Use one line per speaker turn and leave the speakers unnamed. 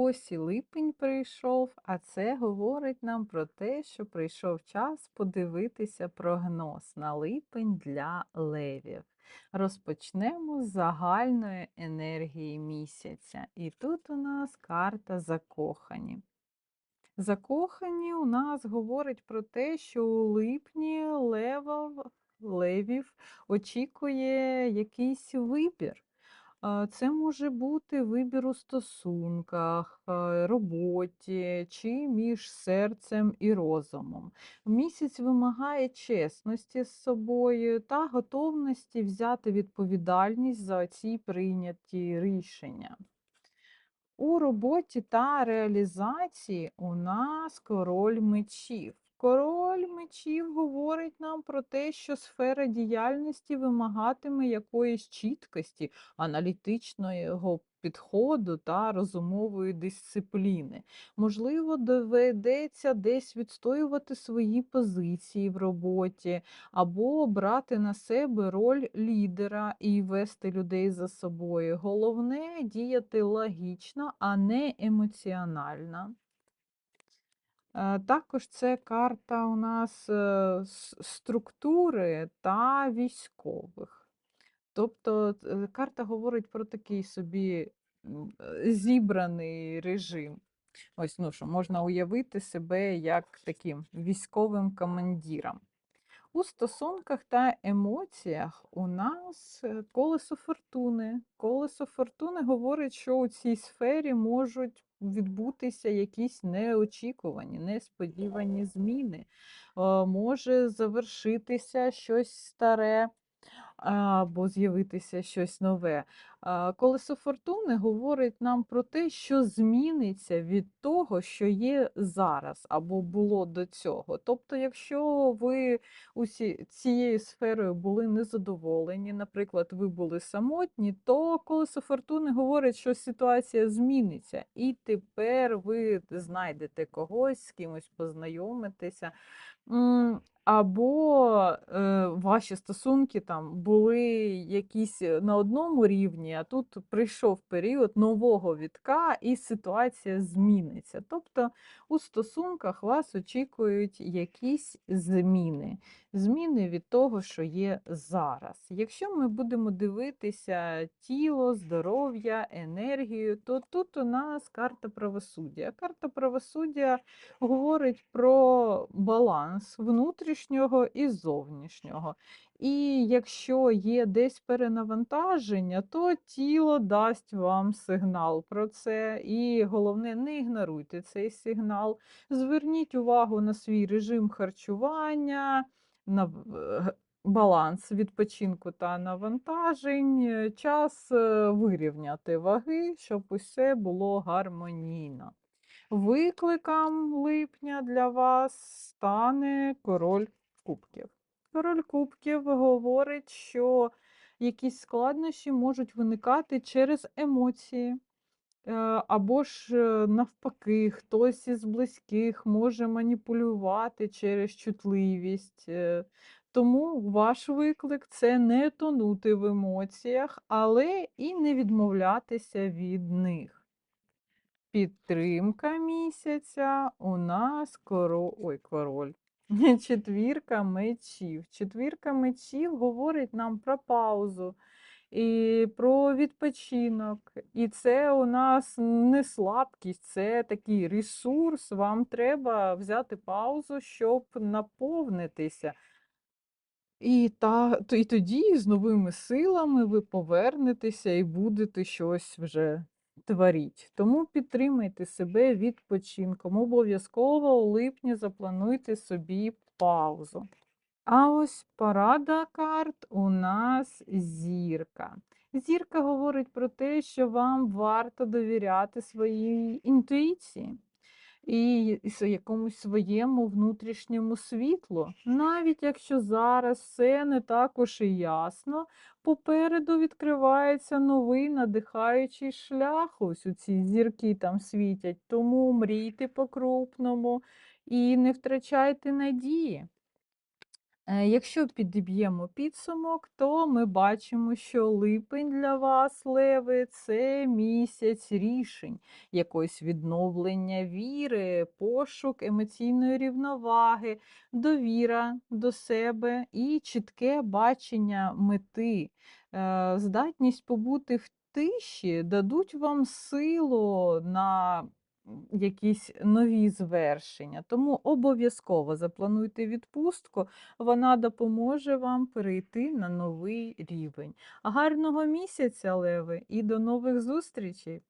Ось і липень прийшов, а це говорить нам про те, що прийшов час подивитися прогноз на липень для левів. Розпочнемо з загальної енергії місяця. І тут у нас карта закохані. Закохані у нас говорить про те, що у липні левов, левів очікує якийсь вибір. Це може бути вибір у стосунках, е, роботі чи між серцем і розумом. Місяць вимагає чесності з собою та готовності взяти відповідальність за ці прийняті рішення. У роботі та реалізації у нас король мечів. Король мечів говорить нам про те, що сфера діяльності вимагатиме якоїсь чіткості, аналітичного підходу та розумової дисципліни. Можливо, доведеться десь відстоювати свої позиції в роботі, або брати на себе роль лідера і вести людей за собою. Головне діяти логічно, а не емоціонально. Е, Також це карта у нас е, структури та військових. Тобто е, карта говорить про такий собі зібраний режим. Ось, ну що, можна уявити себе як таким військовим командиром. У стосунках та емоціях у нас колесо фортуни. Колесо фортуни говорить, що у цій сфері можуть відбутися якісь неочікувані, несподівані зміни. Може завершитися щось старе або з'явитися щось нове. Колесо фортуни говорить нам про те, що зміниться від того, що є зараз або було до цього. Тобто, якщо ви усі цією сферою були незадоволені, наприклад, ви були самотні, то колесо фортуни говорить, що ситуація зміниться, і тепер ви знайдете когось, з кимось познайомитеся. Або е, ваші стосунки там були якісь е, на одному рівні, а тут прийшов період нового вітка, і ситуація зміниться. Тобто у стосунках вас очікують якісь зміни, зміни від того, що є зараз. Якщо ми будемо дивитися тіло, здоров'я, енергію, то тут у нас карта правосуддя. Карта правосуддя говорить про баланс внутрішнього і зовнішнього. І якщо є десь перенавантаження, то тіло дасть вам сигнал про це. І головне, не ігноруйте цей сигнал. Зверніть увагу на свій режим харчування, на баланс відпочинку та навантажень, е, час е, вирівняти ваги, щоб усе було гармонійно. Викликом липня для вас стане король кубків. Король кубків говорить, що якісь складнощі можуть виникати через емоції. Е, Або ж е, навпаки, хтось із близьких може маніпулювати через чутливість. Е, Тому ваш виклик це не тонути в емоціях, але і не відмовлятися від них. Підтримка місяця у нас коро... Ой, король. Четвірка мечів. Четвірка мечів говорить нам про паузу і про відпочинок. І це у нас не слабкість, це такий ресурс. Вам треба взяти паузу, щоб наповнитися. І, та, і тоді з новими силами ви повернетеся і будете щось вже творіть. Тому підтримайте себе відпочинком. Обов'язково у липні заплануйте собі паузу. А ось порада карт у нас зірка. Зірка говорить про те, що вам варто довіряти своїй інтуїції і якомусь своєму внутрішньому світлу. Навіть якщо зараз все не також і ясно, попереду відкривається новий надихаючий шлях. Ось у ці зірки там світять. Тому мрійте по-крупному і не втрачайте надії. Е, Якщо підіб'ємо підсумок, то ми бачимо, що липень для вас, леви, це місяць рішень, якогось відновлення віри, пошук емоційної рівноваги, довіра до себе і чітке бачення мети, Е, здатність побути в тиші дадуть вам силу на якісь нові звершення. Тому обов'язково заплануйте відпустку. Вона допоможе вам перейти на новий рівень. Гарного місяця, Леви, і до нових зустрічей!